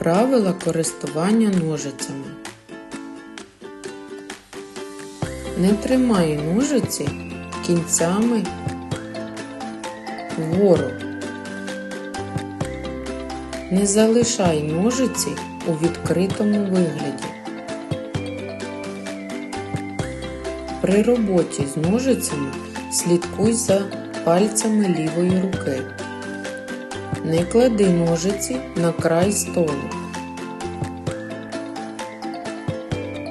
Правила користування ножицями. Не тримай ножиці кінцями вгору. Не залишай ножиці у відкритому вигляді. При роботі з ножицями слідкуй за пальцями лівої руки. Не клади ножиці на край столу.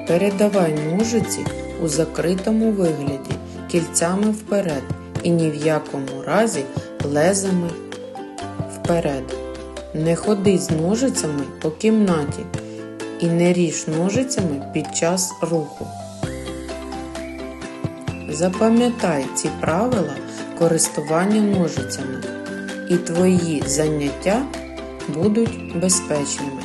Передавай ножиці у закритому вигляді кільцями вперед і ні в якому разі лезами вперед. Не ходи з ножицями по кімнаті і не ріж ножицями під час руху. Запам'ятай ці правила користування ножицями, і твої заняття будуть безпечними.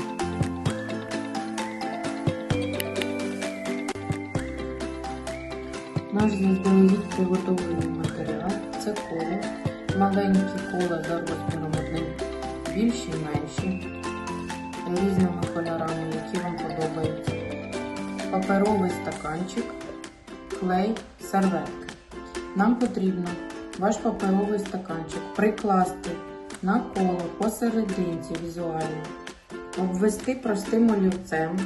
Наш заздалегідь приготовлений матеріал це коло, маленькі кола за розміром один, більші і менші, різними кольорами, які вам подобаються, паперовий стаканчик, клей, серветки. Нам потрібно ваш паперовий стаканчик прикласти на коло посерединці візуально, обвести простим олівцем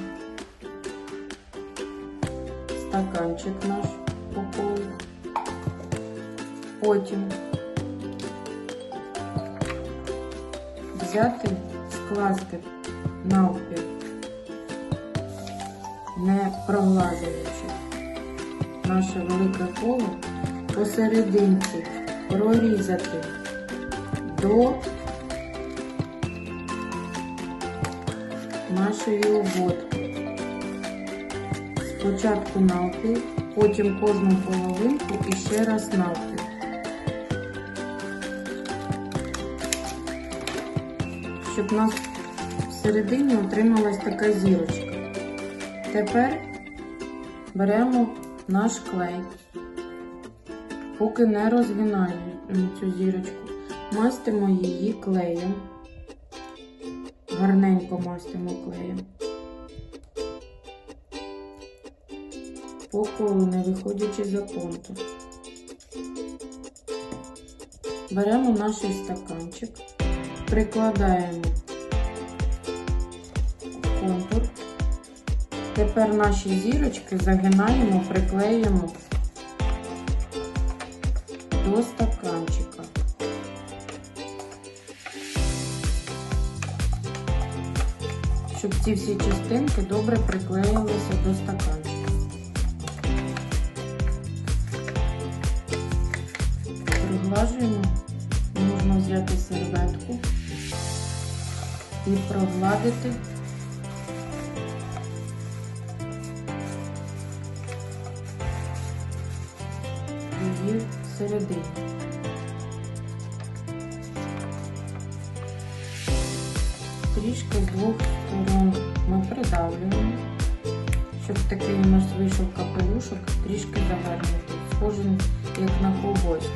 стаканчик наш по колу. Потім взяти, скласти навпіл, не проглазуючи наше велике коло, посерединці прорізати до нашої обводки. Спочатку навпіл, потім кожну половинку і ще раз навпіл. Щоб у нас всередині отрималась така зірочка. Тепер беремо наш клей, поки не розгинаємо цю зірочку, мастимо її клеєм, гарненько мастимо клеєм. по колу, не виходячи за контур. Беремо наш стаканчик, прикладаємо контур. Тепер наші зірочки загинаємо, приклеїмо до стаканчика. Щоб ці всі частинки добре приклеїлися до стаканчика. Приглажуємо, можна взяти серветку і прогладити її всередині. Трішки з двох сторон ми придавлюємо, щоб такий у нас вийшов капелюшок, трішки завернутий, схожий як на ковбойський.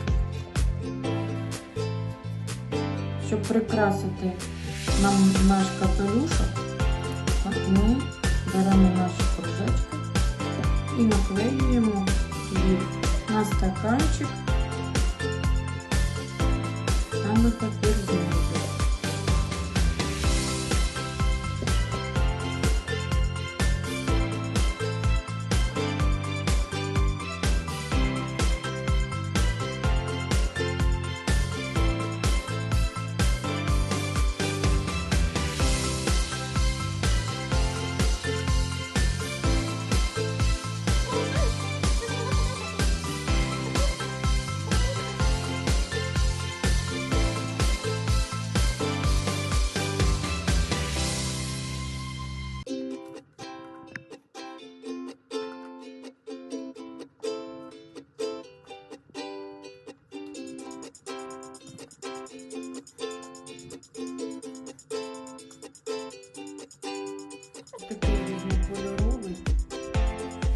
Щоб прикрасити нам наш капелюшок, ми беремо наші кружечки і наклеюємо їх на стаканчик та на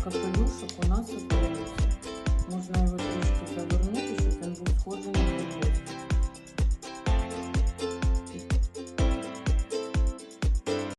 капелюшок у нас отримався.